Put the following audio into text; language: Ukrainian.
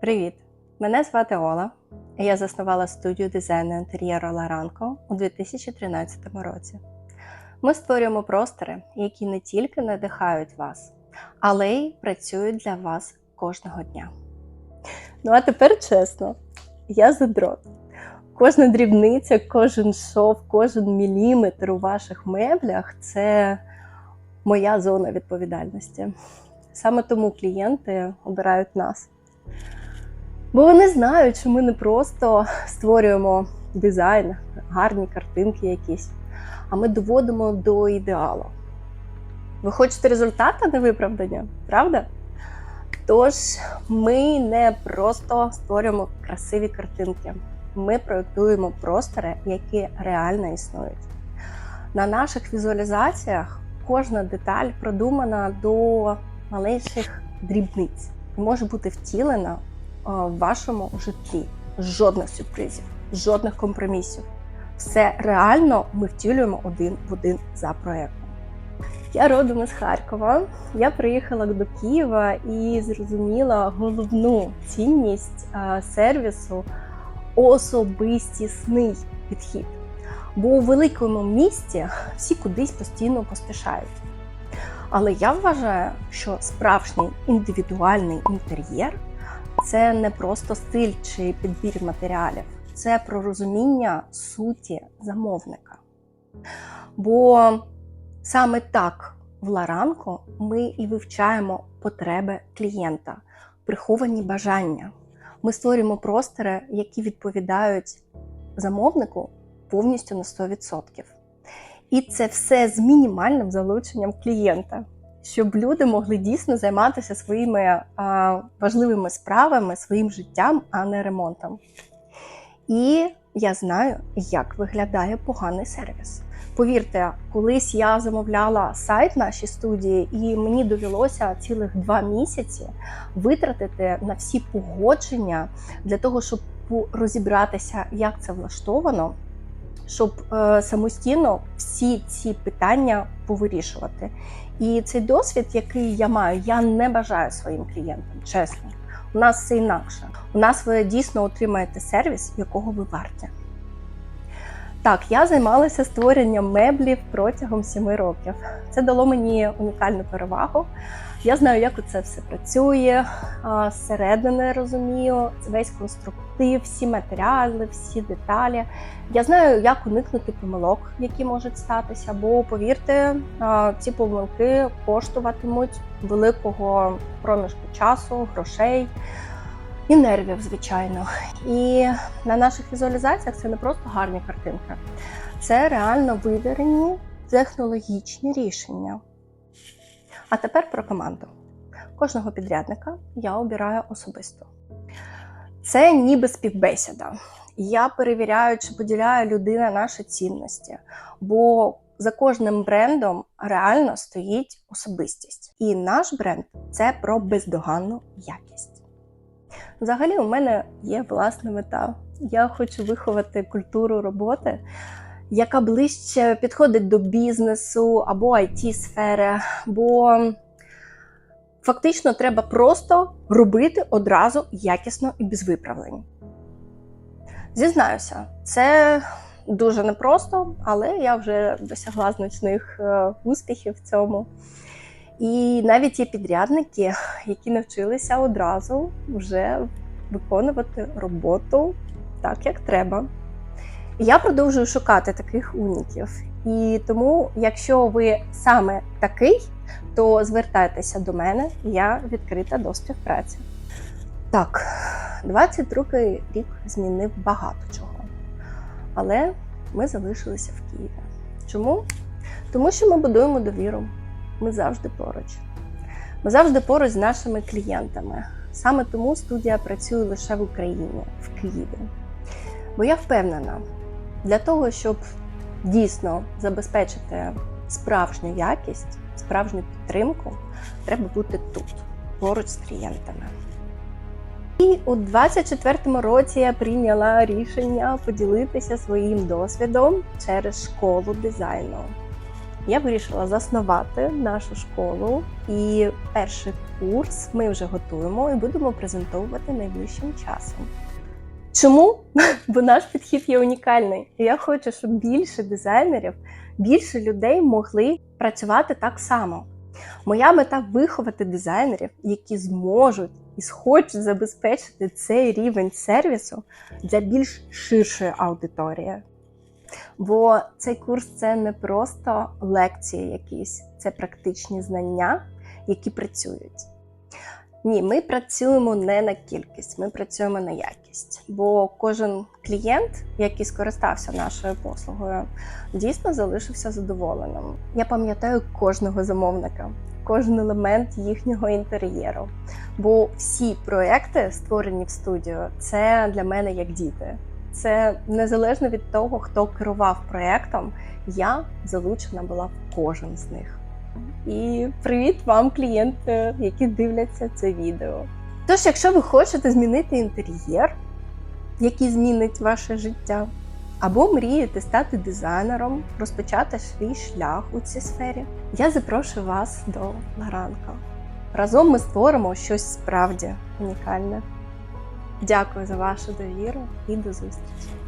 Привіт! Мене звати Ола. Я заснувала студію дизайну інтер'єру Ларанко у 2013 році. Ми створюємо простори, які не тільки надихають вас, але й працюють для вас кожного дня. Ну а тепер чесно, я задрот. Кожна дрібниця, кожен шов, кожен міліметр у ваших меблях це моя зона відповідальності. Саме тому клієнти обирають нас. Бо вони знають, що ми не просто створюємо дизайн, гарні картинки якісь, а ми доводимо до ідеалу. Ви хочете результат, а не виправдання, правда? Тож ми не просто створюємо красиві картинки, ми проєктуємо простори, які реально існують. На наших візуалізаціях кожна деталь продумана до маленьких дрібниць і може бути втілена в вашому житті. Жодних сюрпризів, жодних компромісів. Все реально ми втілюємо один в один за проєктом. Я родом із Харкова. Я приїхала до Києва і зрозуміла головну цінність сервісу особистісний підхід. Бо у великому місті всі кудись постійно поспішають. Але я вважаю, що справжній індивідуальний інтер'єр це не просто стиль чи підбір матеріалів, це про розуміння суті замовника. Бо саме так в Ларанко ми і вивчаємо потреби клієнта, приховані бажання. Ми створюємо простори, які відповідають замовнику повністю на 100%. І це все з мінімальним залученням клієнта, щоб люди могли дійсно займатися своїми а, важливими справами, своїм життям, а не ремонтом. І я знаю, як виглядає поганий сервіс. Повірте, колись я замовляла сайт нашій студії, і мені довелося цілих два місяці витратити на всі погодження для того, щоб розібратися, як це влаштовано щоб е, самостійно всі ці питання повирішувати. І цей досвід, який я маю, я не бажаю своїм клієнтам, чесно. У нас все інакше. У нас ви дійсно отримаєте сервіс, якого ви варті. Так, я займалася створенням меблів протягом сіми років. Це дало мені унікальну перевагу. Я знаю, як це все працює, зсередини розумію, весь конструктив, всі матеріали, всі деталі. Я знаю, як уникнути помилок, які можуть статися, бо повірте, ці помилки коштуватимуть великого проміжку часу, грошей і нервів, звичайно. І на наших візуалізаціях це не просто гарні картинки, це реально вивірені технологічні рішення. А тепер про команду. Кожного підрядника я обираю особисто. Це ніби співбесіда. Я перевіряю, чи поділяє людина наші цінності, бо за кожним брендом реально стоїть особистість. І наш бренд це про бездоганну якість. Взагалі, у мене є власна мета. Я хочу виховати культуру роботи, яка ближче підходить до бізнесу або it сфери бо фактично треба просто робити одразу якісно і без виправлень. Зізнаюся, це дуже непросто, але я вже досягла значних е, успіхів в цьому. І навіть є підрядники, які навчилися одразу вже виконувати роботу так, як треба. Я продовжую шукати таких уніків. І тому, якщо ви саме такий, то звертайтеся до мене, я відкрита до співпраці. Так, 22-й рік змінив багато чого. Але ми залишилися в Києві. Чому? Тому що ми будуємо довіру. Ми завжди поруч. Ми завжди поруч з нашими клієнтами. Саме тому студія працює лише в Україні, в Києві. Бо я впевнена, для того, щоб дійсно забезпечити справжню якість, справжню підтримку, треба бути тут, поруч з клієнтами. І у 24-му році я прийняла рішення поділитися своїм досвідом через школу дизайну. Я вирішила заснувати нашу школу. І перший курс ми вже готуємо і будемо презентовувати найближчим часом. Чому? Бо наш підхід є унікальний. Я хочу, щоб більше дизайнерів, більше людей могли працювати так само. Моя мета виховати дизайнерів, які зможуть і схочуть забезпечити цей рівень сервісу для більш ширшої аудиторії. Бо цей курс це не просто лекції якісь, це практичні знання, які працюють. Ні, ми працюємо не на кількість, ми працюємо на якість. Бо кожен клієнт, який скористався нашою послугою, дійсно залишився задоволеним. Я пам'ятаю кожного замовника, кожен елемент їхнього інтер'єру. Бо всі проекти, створені в студію, це для мене як діти. Це незалежно від того, хто керував проектом, я залучена була в кожен з них. І привіт вам, клієнти, які дивляться це відео. Тож, якщо ви хочете змінити інтер'єр, який змінить ваше життя, або мрієте стати дизайнером, розпочати свій шлях у цій сфері, я запрошую вас до Ларанка. Разом ми створимо щось справді унікальне. Дякую за вашу довіру і до зустрічі!